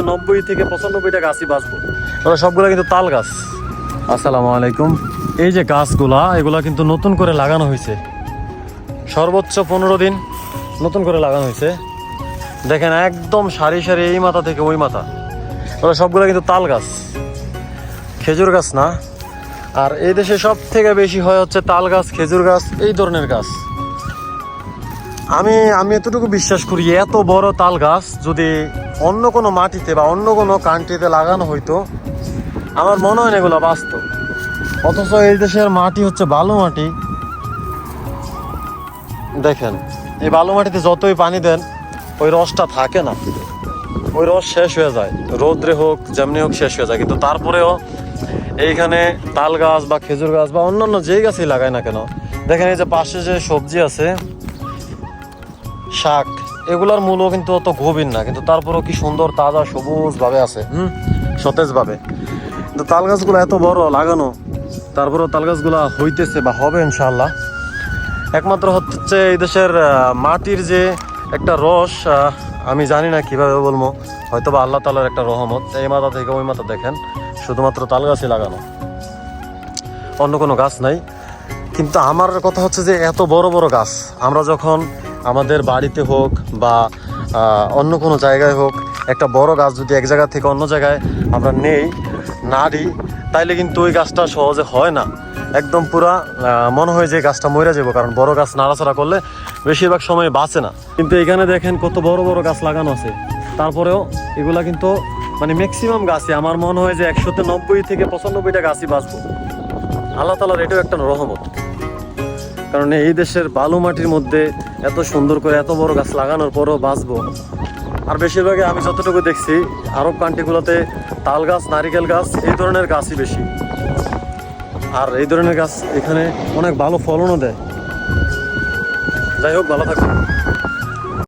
নব্বই থেকে পঁচানব্বইটা গাছই বাঁচবো। ওরা সবগুলো কিন্তু তাল গাছ। আসসালামু আলাইকুম। এই যে গাছগুলা, এগুলা কিন্তু নতুন করে লাগানো হয়েছে। সর্বোচ্চ পনেরো দিন নতুন করে লাগানো হয়েছে। দেখেন, একদম সারি সারি এই মাথা থেকে ওই মাথা। ওরা সবগুলো কিন্তু তাল গাছ। খেজুর গাছ না? আর এই দেশে সব থেকে বেশি হয় হচ্ছে তাল গাছ, খেজুর গাছ, এই ধরনের গাছ। আমি আমি এতটুকু বিশ্বাস করি, এত বড় তাল গাছ যদি অন্য কোনো মাটিতে বা অন্য কোনো কান্ট্রিতে লাগানো হইতো, আমার মনে হয় না এগুলো বাঁচত। অথচ এই দেশের মাটি হচ্ছে বালু মাটি। দেখেন, এই বালু মাটিতে যতই পানি দেন, ওই রসটা থাকে না। ওই রস শেষ হয়ে যায়, রোদ্রে হোক, যেমনি হোক শেষ হয়ে যায়। কিন্তু তারপরেও এইখানে তাল গাছ বা খেজুর গাছ বা অন্যান্য যেই গাছই লাগায় না কেন, দেখেন এই যে পাশে যে সবজি আছে, শাক এগুলার মূলও কিন্তু অত গভীর না, কিন্তু তারপরেও কি সুন্দর তাজা সবুজ ভাবে আছে, হুম? সতেজ ভাবে কিন্তু তাল গাছগুলো এত বড় লাগানো, তারপরেও তাল গাছগুলা হইতেছে বা হবে ইনশাল্লাহ একমাত্র হচ্ছে এই দেশের মাটির যে একটা রস আমি জানি না কীভাবে বলব হয়তো বা আল্লাহ তালার একটা রহমত, এই মাথা থেকে ওই মাথা দেখেন, শুধুমাত্র তাল গাছই লাগানো। অন্য কোনো গাছ নাই। কিন্তু আমার কথা হচ্ছে যে এত বড় বড় গাছ, আমরা যখন আমাদের বাড়িতে হোক বা অন্য কোনো জায়গায় হোক, একটা বড় গাছ যদি এক জায়গা থেকে অন্য জায়গায় আমরা নেই নাড়ি তাইলে কিন্তু ওই গাছটা সহজে হয় না। একদম পুরা মনে হয় যে গাছটা মরে যাব, কারণ বড় গাছ নাড়াচাড়া করলে বেশিরভাগ সময় বাঁচে না। কিন্তু এখানে দেখেন কত বড় বড় গাছ লাগানো আছে। তারপরেও এগুলা কিন্তু মানে ম্যাক্সিমাম গাছে আমার মনে হয় যে একশোতে নব্বই থেকে পঁচানব্বইটা গাছই বাঁচবো। আল্লাহ তালার এটাও একটা রহমত। কারণ এই দেশের বালু মাটির মধ্যে এত সুন্দর করে এত বড় গাছ লাগানোর পরও বাঁচবো। আর বেশিরভাগই আমি যতটুকু দেখছি, আরব কান্ট্রিগুলোতে তাল গাছ, নারিকেল গাছ, এই ধরনের গাছই বেশি। আর এই ধরনের গাছ এখানে অনেক ভালো ফলনও দেয়। যাই হোক, ভালো থাকবে